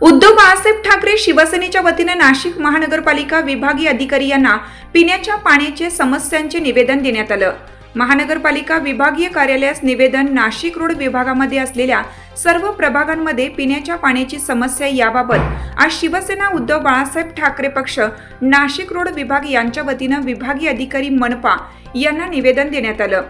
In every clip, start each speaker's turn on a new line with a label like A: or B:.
A: उद्धव बाळासाहेब ठाकरे शिवसेनेच्या वतीने नाशिक महानगरपालिका विभागीय अधिकारी यांना पिण्याच्या पाण्याचे समस्यांचे निवेदन देण्यात आलं. महानगरपालिका विभागीय कार्यालयास निवेदन नाशिक रोड विभागामध्ये असलेल्या सर्व प्रभागांमध्ये पिण्याच्या पाण्याची समस्या याबाबत आज शिवसेना उद्धव बाळासाहेब ठाकरे पक्ष नाशिक रोड विभाग यांच्या वतीनं विभागीय अधिकारी मनपा यांना निवेदन देण्यात आलं.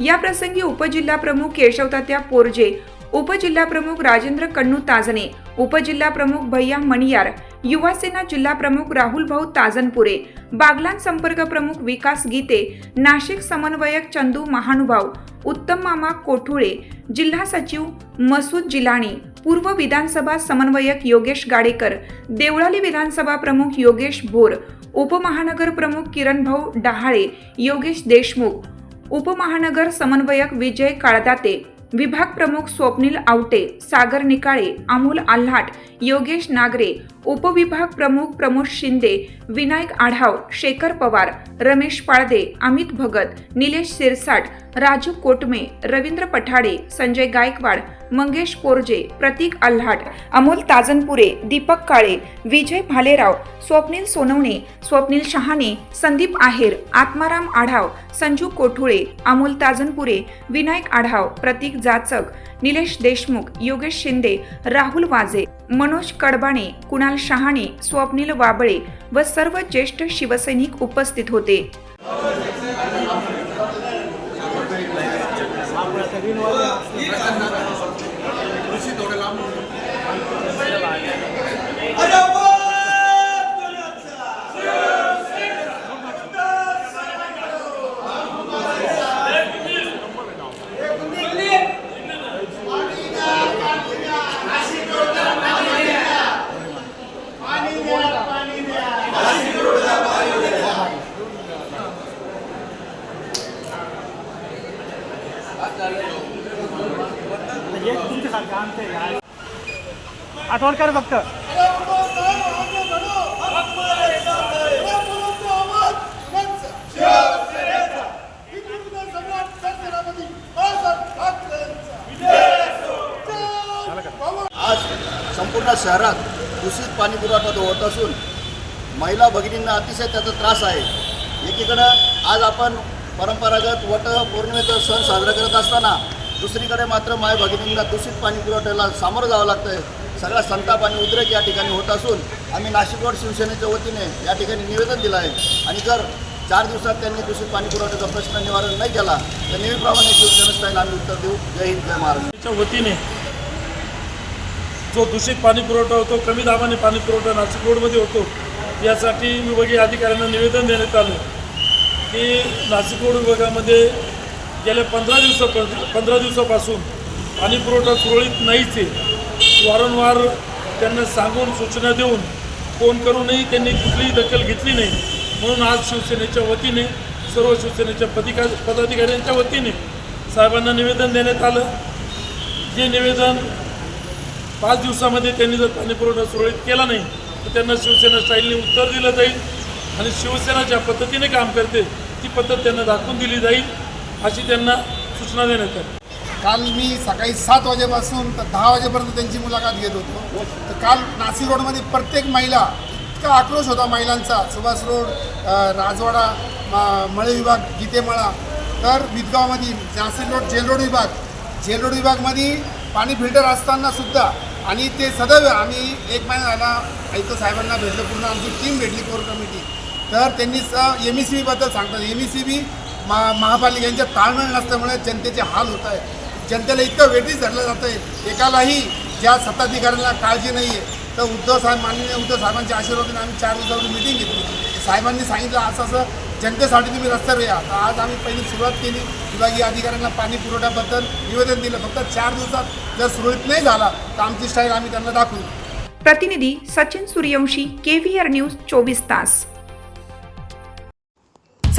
A: या प्रसंगी उपजिल्हाप्रमुख केशवतात्या पोरजे उपजिल्हाप्रमुख राजेंद्र कण्णू ताजने उपजिल्हाप्रमुख भैया मणियार युवासेना जिल्हाप्रमुख राहुल भाऊ ताजनपुरे बागलान संपर्क प्रमुख विकास गीते नाशिक समन्वयक चंदू महानुभाव उत्तम मामा कोठुळे जिल्हा सचिव मसूद जिलाणी पूर्व विधानसभा समन्वयक योगेश गाडेकर देवळाली विधानसभा प्रमुख योगेश भोर उपमहानगर प्रमुख किरणभाऊ डहाळे योगेश देशमुख उपमहानगर समन्वयक विजय काळदाते विभाग प्रमुख स्वप्नील आवटे सागर निकाळे अमोल आल्हाट योगेश नागरे उपविभाग प्रमुख प्रमोद शिंदे विनायक आढाव शेखर पवार रमेश पाळदे अमित भगत निलेश सिरसाट राजू कोटमे रवींद्र पठाडे संजय गायकवाड मंगेश पोरजे प्रतीक आल्हाट अमोल ताजनपुरे दीपक काळे विजय भालेराव स्वप्नील सोनवणे स्वप्नील शहाणे संदीप आहेर आत्माराम आढाव संजू कोठुळे अमोल ताजनपुरे विनायक आढाव प्रतीक जाचक निलेश देशमुख योगेश शिंदे राहुल वाजे मनोज कडबाणे कुणाल शहाणे स्वप्नील वाबळे व सर्व ज्येष्ठ शिवसैनिक उपस्थित होते.
B: आठवण कर फक्त.
C: आज संपूर्ण शहरात दूषित पाणी पुरवठा होत असून महिला भगिनींना अतिशय त्याचा त्रास आहे. एकीकडं आज आपण परंपरागत वट पौर्णिमेचा सण साजरा करत असताना दुसरीकडे मात्र माय भगिनींना दूषित पाणी पुरवठ्याला सामोरं जावं लागतं आहे सगळा संताप आणि उद्रेक या ठिकाणी होत असून आम्ही नाशिक रोड शिवसेनेच्या वतीने या ठिकाणी निवेदन दिलं आहे. आणि जर चार दिवसात त्यांनी दूषित पाणी पुरवठ्याचा प्रश्न निवारण नाही केला तर नेहमीप्रमाणे शिवसेना आम्ही उत्तर देऊ. जय हिंद जय महाराष्ट्र.
D: वतीने जो दूषित पाणी पुरवठा होतो कमी दाबाने पाणी पुरवठा नाशिक रोडमध्ये होतो यासाठी विभागीय अधिकाऱ्यांना निवेदन देण्यात आलं की नाशिक रोड विभागामध्ये गेल्या पंधरा दिवसा पंधरा दिवसापासून पाणी पुरवठा सुरळीत नाहीच आहे. वारंवार त्यांना सांगून सूचना देऊन फोन करूनही त्यांनी कुठलीही दखल घेतली नाही. म्हणून आज शिवसेनेच्या वतीने सर्व शिवसेनेच्या पदिका पदाधिकाऱ्यांच्या वतीने साहेबांना निवेदन देण्यात आलं. जे निवेदन पाच दिवसामध्ये त्यांनी जर पाणी पुरवठा सुरळीत केला नाही तर त्यांना शिवसेना स्टाईलने उत्तर दिलं जाईल आणि शिवसेना ज्या पद्धतीने काम करते ती पद्धत त्यांना दाखवून दिली जाईल. अशी त्यांना सूचना देण्यात आली.
E: काल मी सकाळी सात वाजेपासून तर दहा वाजेपर्यंत त्यांची मुलाखत घेत होतो. तर काल नाशिक रोडमध्ये प्रत्येक महिला इतका आक्रोश होता महिलांचा. सुभाष रोड राजवाडा म- मळे विभाग गीतेमळा तर विदगावमध्ये नाशिक रोड जेल रोड विभाग. जेल रोड विभागमध्ये पाणी फिल्टर असताना सुद्धा आणि ते सदैव आम्ही एक महिना झाला आयुक्त साहेबांना भेटलं. पूर्ण आमची टीम भेटली कोर कमिटी. तर त्यांनी स एम ई सी बीबद्दल सांगतात. एम ई सी बी मा महापालिकांच्या ताळमेळ नसल्यामुळे जनतेचे हाल होत आहे जनतेला इतकं वेटीच धरलं जातं आहे. एकालाही ज्या सत्ताधिकाऱ्यांना काळजी नाही आहे तर उद्धव साहेब माननीय उद्धव साहेबांच्या आशीर्वादाने आम्ही चार दिवसावर मिटिंग घेतली. साहेबांनी सांगितलं असं असं जनतेसाठी तुम्ही रस्त्यावर या. तर आज आम्ही पहिली सुरुवात केली. विभागीय अधिकाऱ्यांना पाणी पुरवठ्याबद्दल निवेदन दिलं. फक्त चार दिवसात जर सुरळीत नाही झाला तर आमची स्टाईल आम्ही त्यांना दाखवू.
A: प्रतिनिधी सचिन सूर्यवंशी केव्हीआर न्यूज चोवीस तास.